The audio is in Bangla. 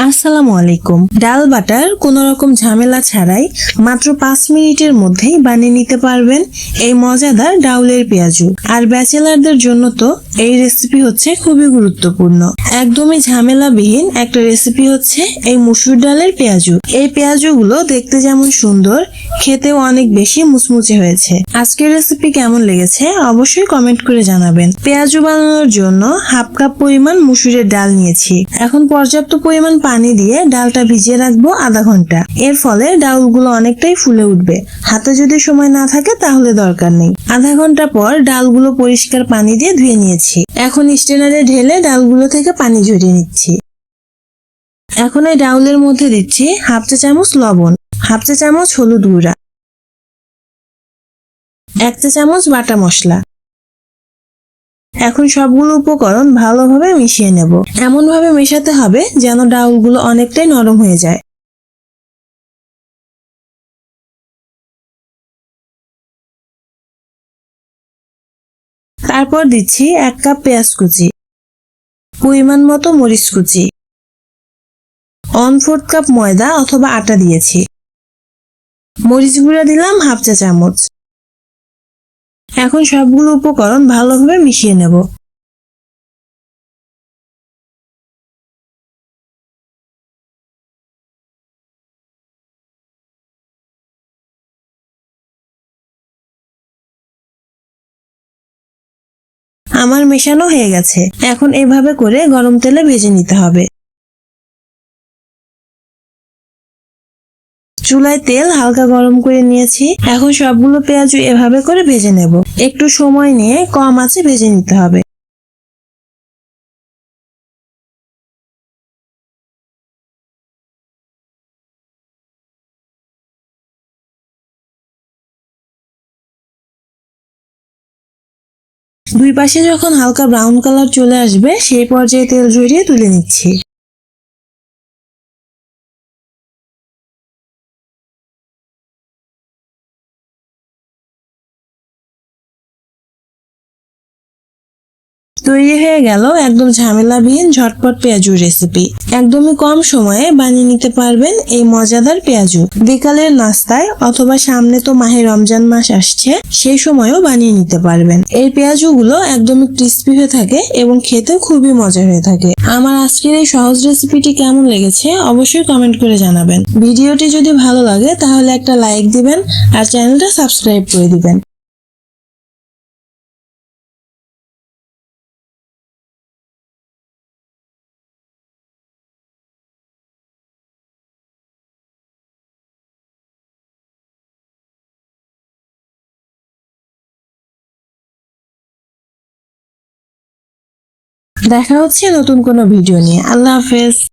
আসসালামু আলাইকুম ডাল বাটার কোনো রকম ঝামেলা ছাড়াই মাত্র পাঁচ মিনিটের মধ্যেই বানিয়ে নিতে পারবেন এই মজাদার ডাউলের পেঁয়াজু। আর ব্যাচেলারদের জন্য তো এই রেসিপি হচ্ছে খুবই গুরুত্বপূর্ণ। একদমই ঝামেলাবিহীন একটা রেসিপি হচ্ছে এই মুসুর ডালের পেঁয়াজু। এই পেঁয়াজুগুলো দেখতে যেমন সুন্দর, খেতেও অনেক বেশি মুচমুচে হয়েছে। আজকের রেসিপি কেমন লেগেছে অবশ্যই কমেন্ট করে জানাবেন। পেঁয়াজু বানানোর জন্য হাফ কাপ পরিমাণ মুসুরের ডাল নিয়েছি। এখন পর্যাপ্ত পরিমাণ পানি দিয়ে ডালটা ভিজিয়ে রাখব আধা ঘণ্টা। এর ফলে ডাউলগুলো অনেকটাই ফুলে উঠবে। হাতে যদি সময় না থাকে তাহলে দরকার নেই। আধা ঘণ্টা পর ডালগুলো পরিষ্কার পানি দিয়ে ধুয়ে নিয়েছি। এখন স্টেনারে ঢেলে ডালগুলো থেকে পানি ঝরিয়ে নিচ্ছি। এখন এই ডাউলের মধ্যে দিচ্ছি হাফ চা চামচ লবণ, হাফ চা চামচ হলুদ গুঁড়া, এক চা চামচ বাটা মশলা। এখন সবগুলো উপকরণ ভালোভাবে মিশিয়ে নেব। এমন ভাবে মেশাতে হবে যেন ডাউলগুলো অনেকটাই নরম হয়ে যায়। তারপর দিচ্ছি এক কাপ পেঁয়াজ কুচি, পরিমাণ মতো মরিচ কুচি ওয়ান ফোর্থ কাপ ময়দা অথবা আটা দিয়েছি। মরিচ গুঁড়া দিলাম হাফ চা চামচ এখন সবগুলো উপকরণ ভালোভাবে মিশিয়ে নেব। আমার মেশানো হয়ে গেছে। এখন এভাবে করে গরম তেলে ভেজে নিতে হবে। চুলায় তেল হালকা গরম করে নিয়েছি। এখন সবগুলো পেঁয়াজ এভাবে করে ভেজে নেব। একটু সময় নিয়ে কম আছে ভেজে নিতে হবে। দুই পাশে যখন হালকা ব্রাউন কালার চলে আসবে, সেই পর্যায়ে তেল ঝরিয়ে তুলে নিচ্ছি। তৈরি হয়ে গেল একদম ঝামেলাবিহীন ঝটপট পেঁয়াজুর রেসিপি একদমই কম সময়ে বানিয়ে নিতে পারবেন এই মজাদার পেঁয়াজু। বিকালের নাস্তায় অথবা সামনে তো মাহে রমজান মাস আসছে, সেই সময়ও বানিয়ে নিতে পারবেন। এই পেঁয়াজুগুলো একদমই ক্রিস্পি হয়ে থাকে এবং খেতে খুবই মজা হয়ে থাকে। আমার আজকের এই সহজ রেসিপিটি কেমন লেগেছে অবশ্যই কমেন্ট করে জানাবেন। ভিডিওটি যদি ভালো লাগে তাহলে একটা লাইক দিবেন আর চ্যানেলটা সাবস্ক্রাইব করে দিবেন। দেখা হচ্ছে নতুন কোনো ভিডিও নিয়ে। আল্লাহ হাফেজ।